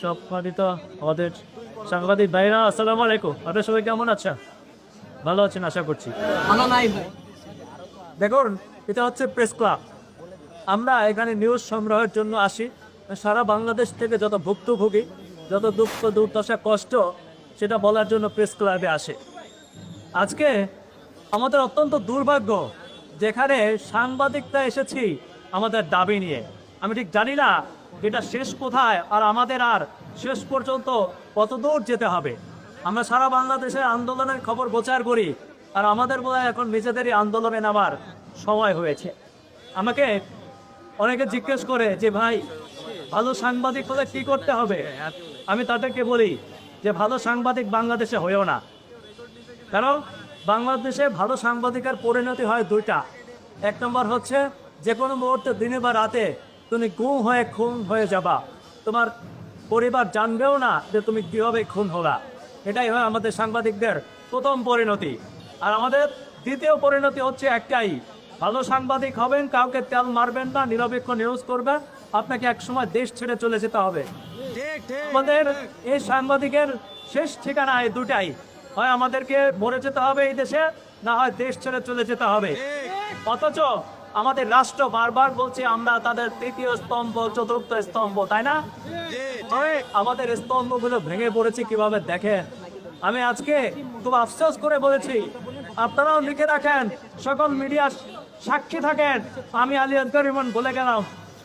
সম্মানিত আমাদের সাংবাদিক ভাইরা আসসালামু আলাইকুম। আপনার সবাই কেমন আছেন? ভালো আছেন আশা করছি। ভালো নাই ভাই। দেখুন এটা হচ্ছে প্রেস ক্লাব আমরা এখানে নিউজ সংগ্রহের জন্য আসি। সারা বাংলাদেশ থেকে যত ভুক্তভোগী যত দুঃখ দুর্দশা কষ্ট সেটা বলার জন্য প্রেস ক্লাবে আসে। আজকে আমাদের অত্যন্ত দুর্ভাগ্য যেখানে সাংবাদিকরা এসেছি আমাদের দাবি নিয়ে। আমি ঠিক জানি না এটা শেষ কোথায়? আর আমাদের আর শেষ পর্যন্ত কত দূর যেতে হবে? আমরা সারা বাংলাদেশে আন্দোলনের খবর প্রচার করি, আর আমাদের বোধ এখন নিজেদেরই আন্দোলনে নামার সময় হয়েছে। আমাকে অনেকে জিজ্ঞেস করে যে, ভাই, ভালো সাংবাদিক হলে কি করতে হবে? আমি তাদেরকে বলি যে, ভালো সাংবাদিক বাংলাদেশে হয়েও না। কারণ বাংলাদেশে ভালো সাংবাদিকের পরিণতি হয় দুইটা। এক নম্বর হচ্ছে, যে কোনো মুহূর্তে দিনে বা রাতে তুমি গুম হয়ে খুন হয়ে যাবা। তোমার পরিবার জানবেও না যে তুমি কীভাবে খুন হলা এটাই হয় আমাদের সাংবাদিকদের প্রথম পরিণতি। আর আমাদের দ্বিতীয় পরিণতি হচ্ছে একটাই। ভালো সাংবাদিক হবেন কাউকে তেল মারবেন না নিরপেক্ষ নিউজ করবেন। আপনাকে একসময় দেশ ছেড়ে চলে যেতে হবে। আমাদের এই সাংবাদিকের শেষ ঠিকানা এই দুটাই। হয় আমাদেরকে মরে যেতে হবে এই দেশে না হয় দেশ ছেড়ে চলে যেতে হবে। অথচ আমাদের রাষ্ট্র বারবার বলছে আমরা তাদের তৃতীয় স্তম্ভ চতুর্থ স্তম্ভ তাই না? আমাদের স্তম্ভগুলো ভেঙে পড়েছে কীভাবে দেখেন? আমি আজকে খুব আফসোস করে বলেছি আপনারাও লিখে রাখেন সকল মিডিয়া সাক্ষী থাকেন। আমি আলী আকবর ইমন বলে গেলাম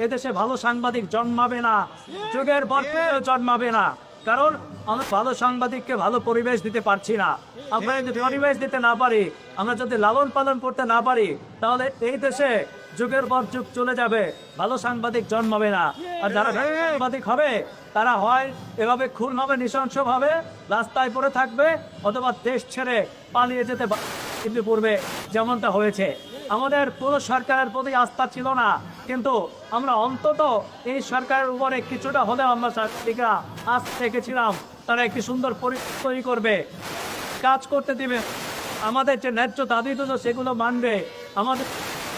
এদেশে ভালো সাংবাদিক জন্মাবে না যুগের পর জন্মাবে না। কারণ আমরা ভালো সাংবাদিককে ভালো পরিবেশ দিতে পারছি না। আমরা যদি পরিবেশ দিতে না পারি আমরা যদি লালন পালন করতে না পারি তাহলে এই দেশে যুগের পর যুগ চলে যাবে। ভালো সাংবাদিক জন্মাবে না। আর যারা সাংবাদিক হবে তারা হয় এভাবে খুন হবে নৃশংসভাবে রাস্তায় পড়ে থাকবে অথবা দেশ ছেড়ে পালিয়ে যেতে পূর্বে যেমনটা হয়েছে। আমাদের পুরো সরকারের প্রতি আস্থা ছিল না। কিন্তু আমরা অন্তত এই সরকারের উপরে কিছুটা হলেও আমরা সাংবাদিকরা আজ থেকেছিলাম তারা একটি সুন্দর তৈরি করবে। কাজ করতে দিবে। আমাদের যে ন্যায্য দাবি দুটো সেগুলো মানবে। আমাদের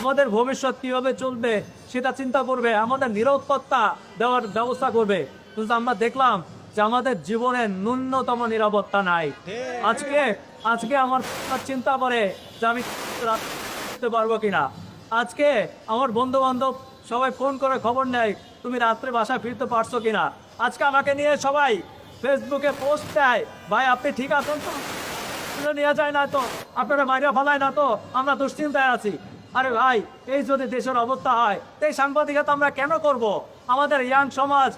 আমাদের ভবিষ্যৎ কীভাবে চলবে সেটা চিন্তা করবে। আমাদের নিরাপত্তা দেওয়ার ব্যবস্থা করবে। কিন্তু আমরা দেখলাম যে আমাদের জীবনে ন্যূনতম নিরাপত্তা নাই। আজকে আজকে আমার চিন্তা করে যে আমি করতে পারব কিনা? আজকে আমার বন্ধু বান্ধব সবাই ফোন করে খবর নেয়, তুমি রাত্রে বাসা ফিরতে পারছ কিনা? আজকে আমাকে নিয়ে সবাই ফেসবুকে পোস্ট দেয়, ভাই, আপনি ঠিক আছেন তো? নেওয়া যায় না তো, আপনারা বাইরে ফেলায় না তো, আমরা দুশ্চিন্তায় আছি। আরে ভাই, এই যদি দেশের অবস্থা হয় এই সাংবাদিকতা আমরা কেন করব? আমাদের ইয়াং সমাজ